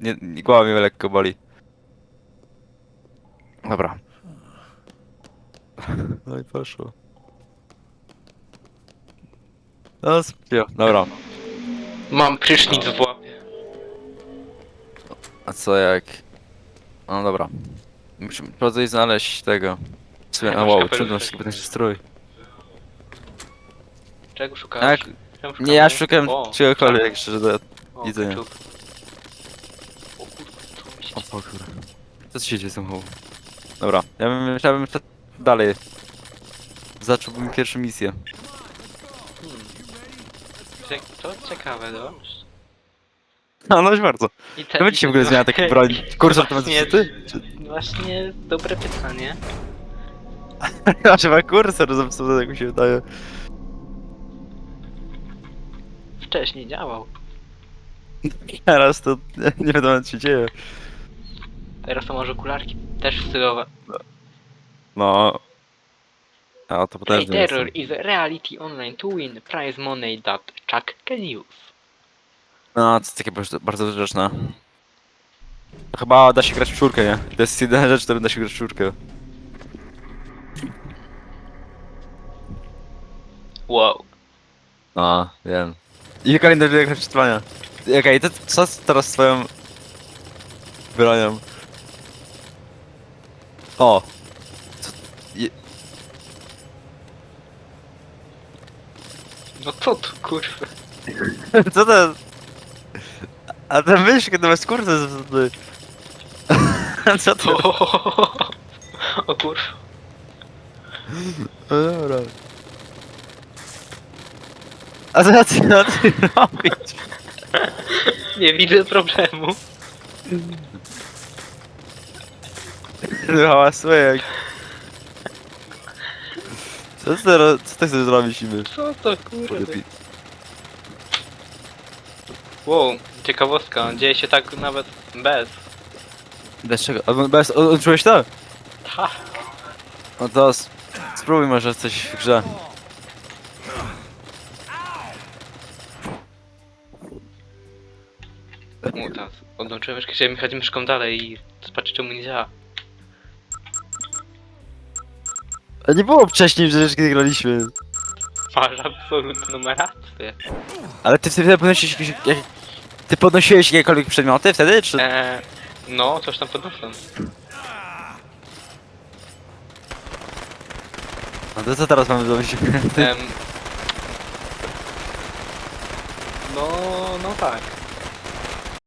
Nie, nie, głowa mnie lekko boli. Dobra. No i poszło. No, spio, dobra. Mam prysznic w łapie. A co jak... No dobra. Musimy prędzej znaleźć tego. Słuchaj, a masz wow, kapelusz trudno taki. się ten strój. Czego szukasz? Tak, Czemu nie, ja szukałem O, czegokolwiek, tak. szczerze do... O, widzenia. ketchup. O kurwa, co mi się O pokur. Co ci się dzieje z tą hołą? Dobra, ja bym, ja bym szedł dalej. Zacząłbym pierwszą misję. Cie- To ciekawe dość. No, no bardzo. I te, się w ogóle zmienia taki broń? Kursor to Właśnie- zepsuty? Czy... Właśnie dobre pytanie. Ja chyba kursor zepsuty, jak mi się wydaje. Wcześniej działał. Teraz to nie, nie wiadomo co się dzieje. Teraz to może okularki też stylowe. No. A to Play potężne jest. Terror is a reality online to win prize money that Chuck can use. No, to jest takie bardzo, bardzo rzeczne. Chyba da się grać w czwórkę, nie? To jest jedyna rzecz, którą da się grać w czwórkę. Wow. No, wiem. I kalendar jak przeczytania. Okej, to co teraz z twoją bronią? O! Co? Je... No co tu kurwa? Co to? A ten mysz, kiedy masz kurtę z... Co to? O, o kurwa. No dobra. A co ty, co ty robić? Nie widzę problemu. Hałasuje jak... Co ty, ro- co ty chcesz zrobić niby? Co to? Lepiej. Wow, ciekawostka, dzieje się tak nawet bez. Dlaczego? A bez, o- odczułeś to? Ha! No to s- spróbuj może coś w grze. No teraz odłączyłem myszkę, chciałem jechać myszką dalej i zobaczyć czemu nie działa. A nie było wcześniej przecież kiedy graliśmy. Masz absolutną rację. Ale ty wtedy podnosiłeś jakieś... Jak... Ty podnosiłeś jakiekolwiek przedmioty wtedy, czy... Eee, no, coś tam podniosłem. No to co teraz mamy zrobić? Em, no, no tak.